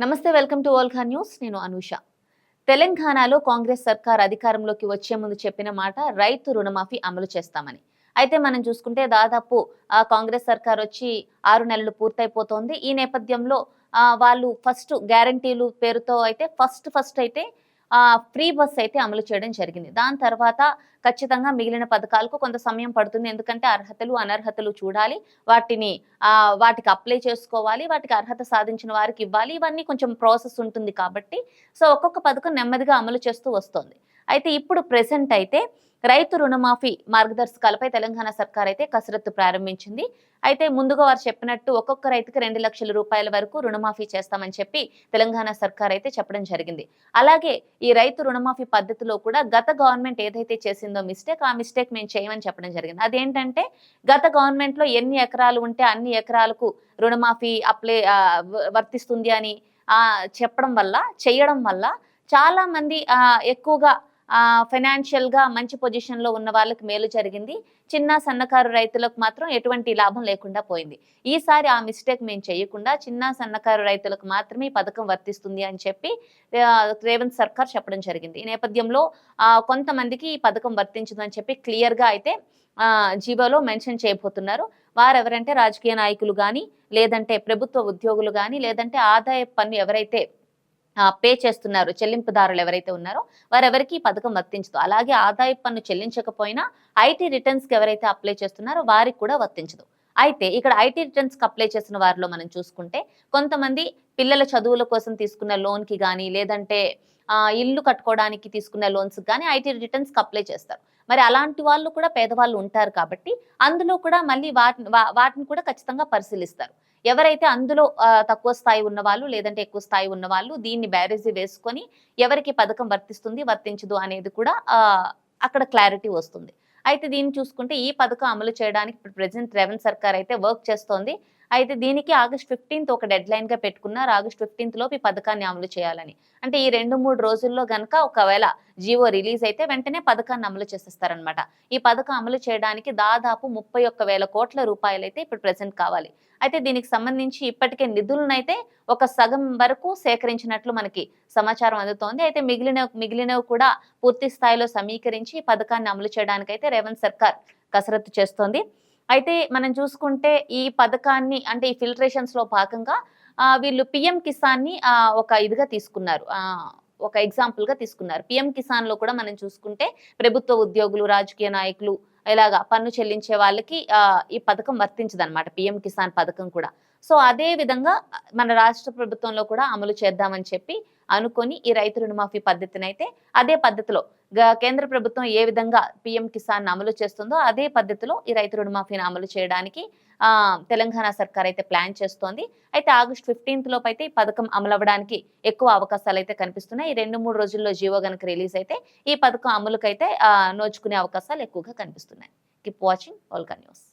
నమస్తే welcome to ఓల్ఖా news. నేను అనూష. తెలంగాణలో కాంగ్రెస్ సర్కార్ అధికారంలోకి వచ్చే ముందు చెప్పిన మాట రైతు రుణమాఫీ అమలు చేస్తామని. అయితే మనం చూసుకుంటే దాదాపు కాంగ్రెస్ సర్కార్ వచ్చి ఆరు నెలలు పూర్తయిపోతోంది. ఈ నేపథ్యంలో వాళ్ళు ఫస్ట్ గ్యారంటీలు పేరుతో అయితే ఫస్ట్ ఫస్ట్ అయితే ఫ్రీ బస్ అయితే అమలు చేయడం జరిగింది. దాని తర్వాత ఖచ్చితంగా మిగిలిన పథకాలకు కొంత సమయం పడుతుంది. ఎందుకంటే అర్హతలు అనర్హతలు చూడాలి. వాటిని ఆ, వాటికి అప్లై చేసుకోవాలి. వాటికి అర్హత సాధించిన వారికి ఇవ్వాలి. ఇవన్నీ కొంచెం ప్రాసెస్ ఉంటుంది కాబట్టి. సో ఒక్కొక్క పథకం నెమ్మదిగా అమలు చేస్తూ వస్తుంది. అయితే ఇప్పుడు ప్రెసెంట్ అయితే రైతు రుణమాఫీ మార్గదర్శకాలపై తెలంగాణ సర్కార్ అయితే కసరత్తు ప్రారంభించింది. అయితే ముందుగా వారు చెప్పినట్టు ఒక్కొక్క రైతుకి రెండు లక్షల రూపాయల వరకు రుణమాఫీ చేస్తామని చెప్పి తెలంగాణ సర్కార్ అయితే చెప్పడం జరిగింది. అలాగే ఈ రైతు రుణమాఫీ పద్ధతిలో కూడా గత గవర్నమెంట్ ఏదైతే చేసిందో మిస్టేక్ ఆ మిస్టేక్ మేము చేయమని చెప్పడం జరిగింది. అదేంటంటే గత గవర్నమెంట్లో ఎన్ని ఎకరాలు ఉంటే అన్ని ఎకరాలకు రుణమాఫీ అప్లై వ- వర్తిస్తుంది అని చెప్పడం వల్ల చేయడం వల్ల చాలా మంది ఎక్కువగా ఫైనాన్షియల్గా మంచి పొజిషన్లో ఉన్న వాళ్ళకి మేలు జరిగింది. చిన్న సన్నకారు రైతులకు మాత్రం ఎటువంటి లాభం లేకుండా పోయింది. ఈసారి ఆ మిస్టేక్ మేము చేయకుండా చిన్న సన్నకారు రైతులకు మాత్రమే పథకం వర్తిస్తుంది అని చెప్పి రేవంత్ సర్కార్ చెప్పడం జరిగింది. ఈ నేపథ్యంలో కొంతమందికి ఈ పథకం వర్తించదు అని చెప్పి క్లియర్గా అయితే జీవోలో మెన్షన్ చేయబోతున్నారు. వారు ఎవరంటే రాజకీయ నాయకులు కానీ లేదంటే ప్రభుత్వ ఉద్యోగులు కానీ లేదంటే ఆదాయ పన్ను ఎవరైతే పే చేస్తున్నారు చెల్లింపుదారులు ఎవరైతే ఉన్నారో వారెవరికి ఈ పథకం వర్తించదు. అలాగే ఆదాయ పన్ను చెల్లించకపోయినా ఐటీ రిటర్న్స్కి ఎవరైతే అప్లై చేస్తున్నారో వారికి కూడా వర్తించదు. అయితే ఇక్కడ ఐటీ రిటర్న్స్కి అప్లై చేసిన వారిలో మనం చూసుకుంటే కొంతమంది పిల్లల చదువుల కోసం తీసుకున్న లోన్కి కానీ లేదంటే ఇల్లు కట్టుకోవడానికి తీసుకున్న లోన్స్ కానీ ఐటీ రిటర్న్స్కి అప్లై చేస్తారు. మరి అలాంటి వాళ్ళు కూడా పేదవాళ్ళు ఉంటారు కాబట్టి అందులో కూడా మళ్ళీ వాటిని వాటిని కూడా ఖచ్చితంగా పరిశీలిస్తారు. ఎవరైతే అందులో తక్కువ స్థాయి ఉన్న వాళ్ళు లేదంటే ఎక్కువ స్థాయి ఉన్న వాళ్ళు దీన్ని బ్యారేజీ వేసుకొని ఎవరికి పథకం వర్తిస్తుంది వర్తించదు అనేది కూడా అక్కడ క్లారిటీ వస్తుంది. అయితే దీన్ని చూసుకుంటే ఈ పథకం అమలు చేయడానికి ఇప్పుడు ప్రెసిడెంట్ రేవంత్ సర్కార్ అయితే వర్క్ చేస్తోంది. అయితే దీనికి ఆగస్ట్ ఫిఫ్టీన్త్ ఒక డెడ్ లైన్గా పెట్టుకున్నారు. ఆగస్ట్ ఫిఫ్టీన్త్ లోపు ఈ పథకాన్ని అమలు చేయాలని. అంటే ఈ రెండు మూడు రోజుల్లో గనక ఒకవేళ జియో రిలీజ్ అయితే వెంటనే పథకాన్ని అమలు చేసేస్తారనమాట ఈ పథకం అమలు చేయడానికి దాదాపు ముప్పై ఒక్క వేల కోట్ల రూపాయలు అయితే ఇప్పుడు ప్రెసెంట్ కావాలి. అయితే దీనికి సంబంధించి ఇప్పటికే నిధులనైతే ఒక సగం వరకు సేకరించినట్లు మనకి సమాచారం అందుతోంది. అయితే మిగిలిన మిగిలినవి కూడా పూర్తి స్థాయిలో సమీకరించి ఈ పథకాన్ని అమలు చేయడానికి అయితే రేవంత్ సర్కార్ కసరత్తు చేస్తోంది. అయితే మనం చూసుకుంటే ఈ పథకాన్ని అంటే ఈ ఫిల్టరేషన్స్లో భాగంగా వీళ్ళు పిఎం కిసాన్ని ఒక ఇదిగా తీసుకున్నారు. ఒక ఎగ్జాంపుల్గా తీసుకున్నారు. పిఎం కిసాన్లో కూడా మనం చూసుకుంటే ప్రభుత్వ ఉద్యోగులు రాజకీయ నాయకులు ఇలాగా పన్ను చెల్లించే వాళ్ళకి ఈ పథకం వర్తించదనమాట పిఎం కిసాన్ పథకం కూడా. సో అదే విధంగా మన రాష్ట్ర ప్రభుత్వంలో కూడా అమలు చేద్దామని చెప్పి అనుకొని ఈ రైతు రుణమాఫీ పద్ధతిని అయితే అదే పద్ధతిలో కేంద్ర ప్రభుత్వం ఏ విధంగా పిఎం కిసాన్ అమలు చేస్తుందో అదే పద్ధతిలో ఈ రైతు రుణమాఫీని అమలు చేయడానికి తెలంగాణ సర్కార్ అయితే ప్లాన్ చేస్తోంది. అయితే ఆగస్ట్ ఫిఫ్టీన్త్ లోపు అయితే ఈ పథకం అమలు ఎక్కువ అవకాశాలు అయితే కనిపిస్తున్నాయి. ఈ రెండు మూడు రోజుల్లో జియో గనక రిలీజ్ అయితే ఈ పథకం అమలుకైతే నోచుకునే అవకాశాలు ఎక్కువగా కనిపిస్తున్నాయి. Keep watching ఓల్కా news